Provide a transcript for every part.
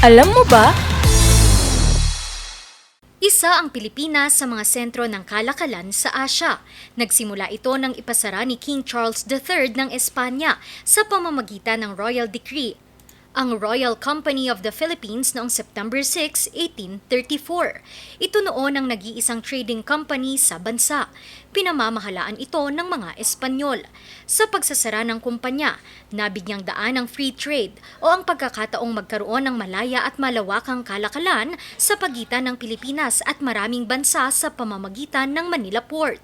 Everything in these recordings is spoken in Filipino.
Alam mo ba? Isa ang Pilipinas sa mga sentro ng kalakalan sa Asya. Nagsimula ito nang ipasara ni King Charles III ng Espanya sa pamamagitan ng Royal Decree ang Royal Company of the Philippines noong September 6, 1834. Ito noon ang nag-iisang trading company sa bansa. Pinamamahalaan ito ng mga Espanyol. Sa pagsasara ng kumpanya, nabigyang daan ang free trade o ang pagkakataong magkaroon ng malaya at malawakang kalakalan sa pagitan ng Pilipinas at maraming bansa sa pamamagitan ng Manila Port.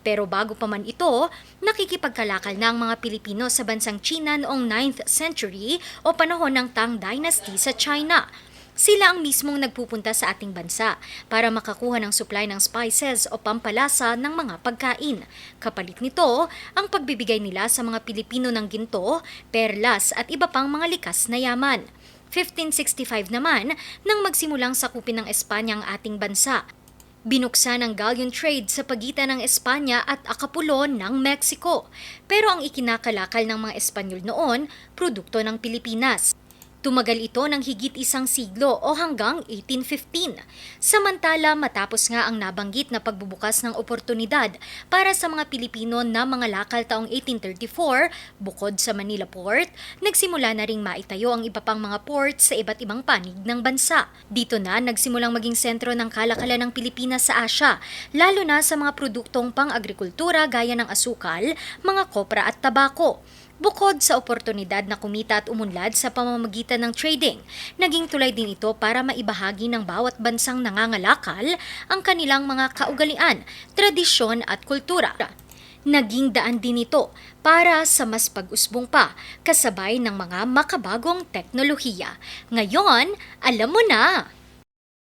Pero bago pa man ito, nakikipagkalakal na ang mga Pilipino sa bansang China noong 9th century o panahon ng Tang Dynasty sa China. Sila ang mismong nagpupunta sa ating bansa para makakuha ng supply ng spices o pampalasa ng mga pagkain. Kapalit nito, ang pagbibigay nila sa mga Pilipino ng ginto, perlas at iba pang mga likas na yaman. 1565 naman nang magsimulang sakupin ng Espanya ang ating bansa. Binuksan ang galleon trade sa pagitan ng Espanya at Acapulon ng Mexico. Pero ang ikinakalakal ng mga Espanyol noon, produkto ng Pilipinas. Tumagal ito ng higit isang siglo o hanggang 1815. Samantala, matapos nga ang nabanggit na pagbubukas ng oportunidad para sa mga Pilipino na mga lakal taong 1834, bukod sa Manila Port, nagsimula na ring maitayo ang iba pang mga ports sa iba't ibang panig ng bansa. Dito na nagsimulang maging sentro ng kalakalan ng Pilipinas sa Asya, lalo na sa mga produktong pang-agrikultura gaya ng asukal, mga kopra at tabako. Bukod sa oportunidad na kumita at umunlad sa pamamagitan ng trading, naging tulay din ito para maibahagi ng bawat bansang nangangalakal ang kanilang mga kaugalian, tradisyon at kultura. Naging daan din ito para sa mas pag-usbong pa kasabay ng mga makabagong teknolohiya. Ngayon, alam mo na!